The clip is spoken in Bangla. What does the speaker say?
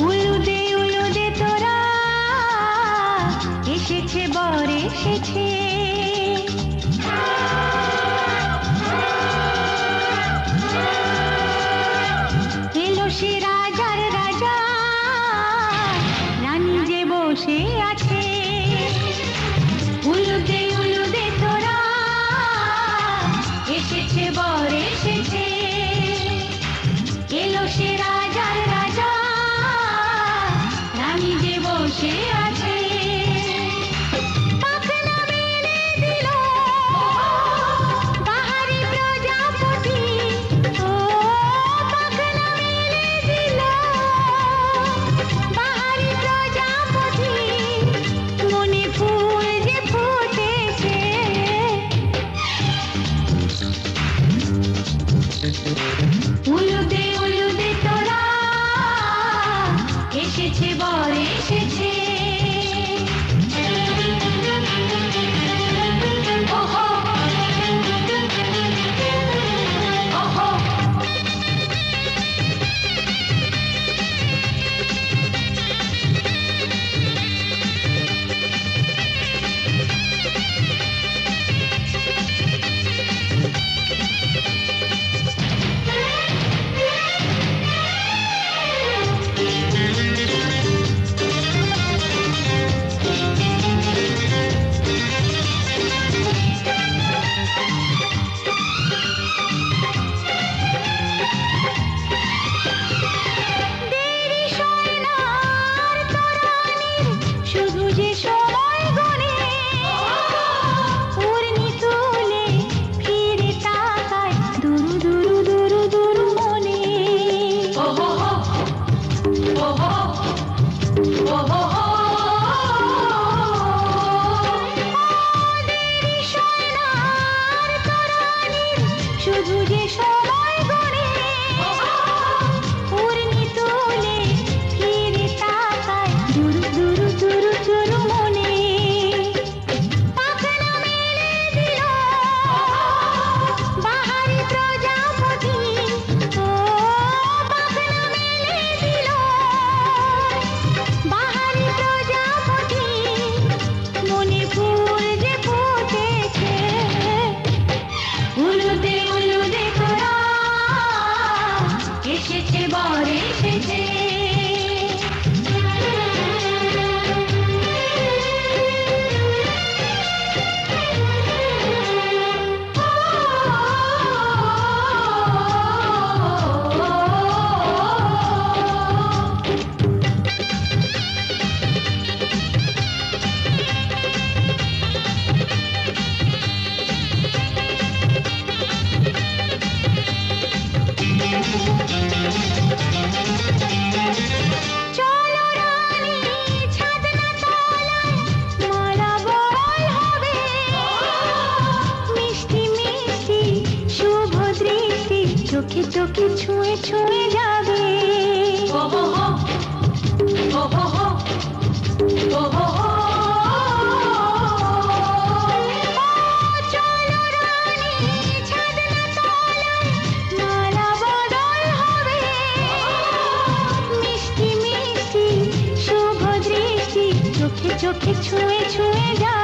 উলুদে উলুদে তোরা এসেছে বর এসেছে। खुशियाँ Shikshik পাখি তোকে ছুঁয়ে ছুঁয়ে যাবে চোখে চোখে ছুঁয়ে ছুঁয়ে যা